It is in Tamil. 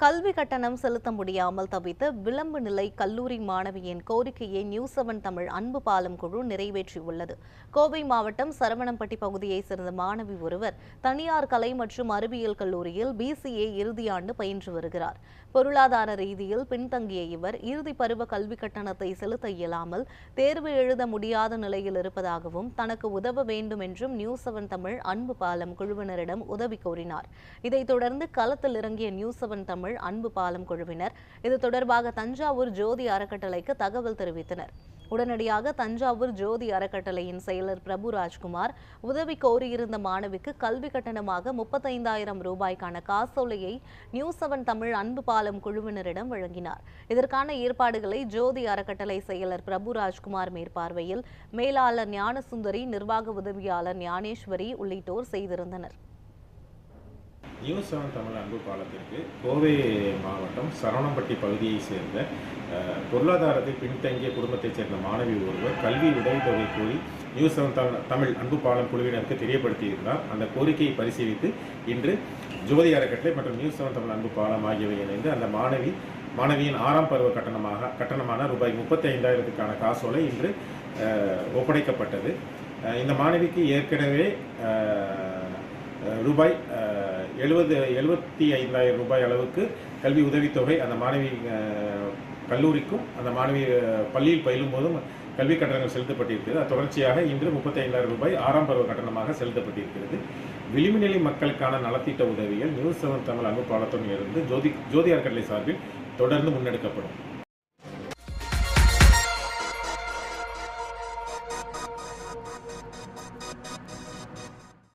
கல்வி கட்டணம் செலுத்த முடியாமல் தவித்த விளம்பு நிலை கல்லூரி மாணவியின் கோரிக்கையை நியூ செவன் தமிழ் அன்பு பாலம் குழு நிறைவேற்றியுள்ளது. கோவை மாவட்டம் சரவணம்பட்டி பகுதியைச் சேர்ந்த மாணவி ஒருவர் தனியார் கலை மற்றும் அறிவியல் கல்லூரியில் பிசிஏ இறுதியாண்டு பயின்று வருகிறார். பொருளாதார ரீதியில் பின்தங்கிய இவர் இறுதி பருவ கல்வி கட்டணத்தை செலுத்த இயலாமல் தேர்வு எழுத முடியாத நிலையில் இருப்பதாகவும் தனக்கு உதவ வேண்டும் என்றும் நியூ செவன் தமிழ் அன்பு பாலம் குழுவினரிடம் உதவி கோரினார். இதைத் தொடர்ந்து களத்தில் இறங்கிய நியூ செவன் தமிழ் அன்பு பாலம் குழுவினர். இது தொடர்பாக தஞ்சாவூர் ஜோதி அறக்கட்டளைக்கு தகவல் தெரிவித்தனர். உடனடியாக தஞ்சாவூர் ஜோதி அறக்கட்டளையின் செயலர் பிரபு ராஜ்குமார் உதவி கோரியிருந்த மாணவிக்கு கல்வி கட்டணமாக முப்பத்தைந்தாயிரம் ரூபாய்க்கான காசோலையை நியூஸ் செவன் தமிழ் அன்பு பாலம் குழுவினரிடம் வழங்கினார். இதற்கான ஏற்பாடுகளை ஜோதி அறக்கட்டளை செயலர் பிரபு ராஜ்குமார் மேற்பார்வையில் மேலாளர் ஞானசுந்தரி நிர்வாக உதவியாளர் ஞானேஸ்வரி உள்ளிட்டோர் செய்திருந்தனர். நியூஸ் செவன் தமிழ் அன்பு பாலத்திற்கு கோவை மாவட்டம் சரவணம்பட்டி பகுதியைச் சேர்ந்த பொருளாதாரத்தை பின்தங்கிய குடும்பத்தைச் சேர்ந்த மாணவி ஒருவர் கல்வி உதவித்தொகை கோரி நியூஸ் செவன் தமிழ் தமிழ் அன்பு பாலம் குழுவினருக்கு தெரியப்படுத்தியிருந்தார் அந்த கோரிக்கையை பரிசீலித்து இன்று ஜோதி அறக்கட்டளை மற்றும் நியூஸ் செவன் தமிழ் அன்பு பாலம் ஆகியவை இணைந்து அந்த மாணவி மாணவியின் ஆறாம் பருவ கட்டணமாக கட்டணமான ரூபாய் முப்பத்தி ஐந்தாயிரத்துக்கான காசோலை இன்று ஒப்படைக்கப்பட்டது. இந்த மாணவிக்கு ஏற்கனவே ரூபாய் எழுபது எழுபத்தி ஐந்தாயிரம் ரூபாய் அளவுக்கு கல்வி உதவித்தொகை அந்த மாணவி கல்லூரிக்கும் அந்த மாணவி பள்ளியில் பயிலும் போதும் கல்வி கட்டணங்கள் செலுத்தப்பட்டிருக்கிறது. அது தொடர்ச்சியாக இன்று முப்பத்தி ஐந்தாயிரம் ரூபாய் ஆறாம் பருவ கட்டணமாக செலுத்தப்பட்டிருக்கிறது. விளிம்புநிலை மக்களுக்கான நலத்திட்ட உதவிகள் நியூஸ் செவன் தமிழ் அன்பு பாலத்துடன் இருந்து ஜோதி ஜோதி அறக்கட்டளை சார்பில் தொடர்ந்து முன்னெடுக்கப்படும்.